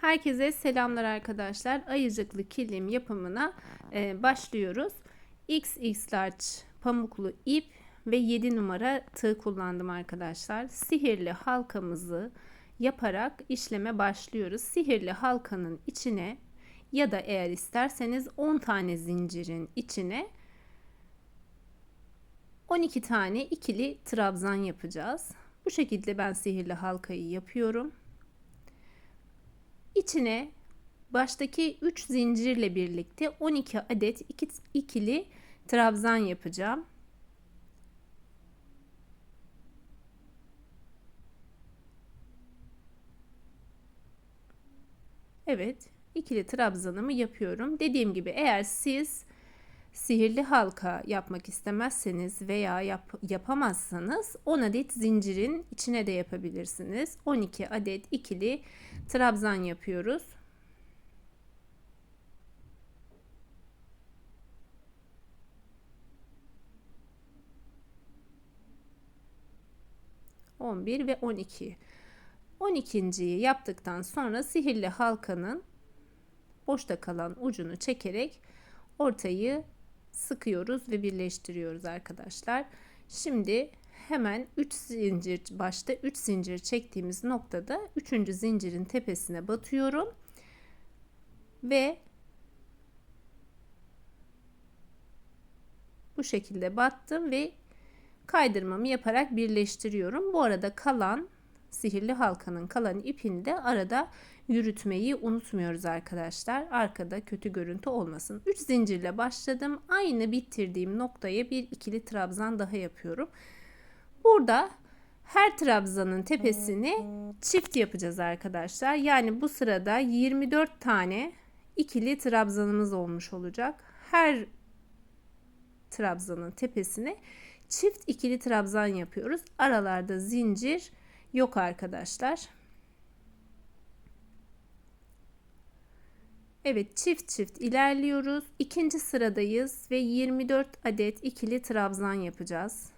Herkese selamlar arkadaşlar. Ayıcıklı kilim yapımına e, başlıyoruz. XX large pamuklu ip ve 7 numara tığ kullandım arkadaşlar. Sihirli halkamızı yaparak işleme başlıyoruz. Sihirli halkanın içine ya da eğer isterseniz 10 tane zincirin içine 12 tane ikili trabzan yapacağız. Bu şekilde ben sihirli halkayı yapıyorum. İçine baştaki 3 zincirle birlikte 12 adet ikili trabzan yapacağım. Evet, ikili trabzanımı yapıyorum. Dediğim gibi eğer siz sihirli halka yapmak istemezseniz veya yap, yapamazsanız 10 adet zincirin içine de yapabilirsiniz. 12 adet ikili trabzan yapıyoruz. On bir ve on iki. On ikinciyi yaptıktan sonra sihirli halkanın boşta kalan ucunu çekerek ortayı sıkıyoruz ve birleştiriyoruz arkadaşlar. Şimdi hemen 3 zincir başta 3 zincir çektiğimiz noktada 3. zincirin tepesine batıyorum. Ve bu şekilde battım ve kaydırmamı yaparak birleştiriyorum. Bu arada kalan sihirli halkanın kalan ipini de arada yürütmeyi unutmuyoruz arkadaşlar. Arkada kötü görüntü olmasın. 3 zincirle başladım. Aynı bitirdiğim noktaya bir ikili trabzan daha yapıyorum. Burada her trabzanın tepesini çift yapacağız arkadaşlar. Yani bu sırada 24 tane ikili trabzanımız olmuş olacak. Her trabzanın tepesine çift ikili trabzan yapıyoruz. Aralarda zincir yok arkadaşlar. Evet çift çift ilerliyoruz. İkinci sıradayız ve 24 adet ikili trabzan yapacağız.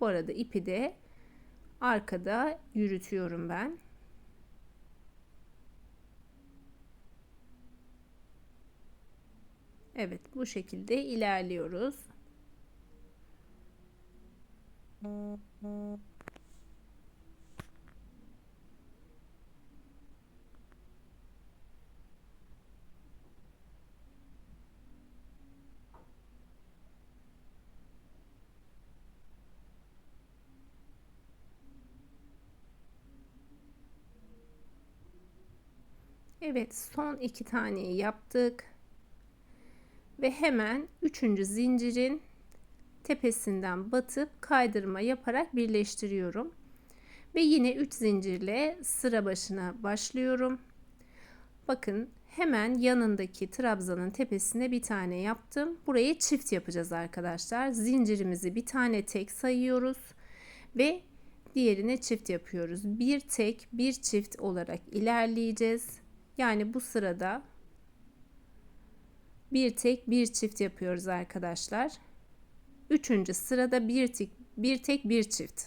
Bu arada ipi de arkada yürütüyorum ben. Evet bu şekilde ilerliyoruz. Evet son iki taneyi yaptık. Ve hemen üçüncü zincirin tepesinden batıp kaydırma yaparak birleştiriyorum. Ve yine 3 zincirle sıra başına başlıyorum. Bakın hemen yanındaki trabzanın tepesine bir tane yaptım. Buraya çift yapacağız arkadaşlar. Zincirimizi bir tane tek sayıyoruz ve diğerine çift yapıyoruz. Bir tek bir çift olarak ilerleyeceğiz. Yani bu sırada bir tek bir çift yapıyoruz arkadaşlar. Üçüncü sırada bir tek bir tek bir çift.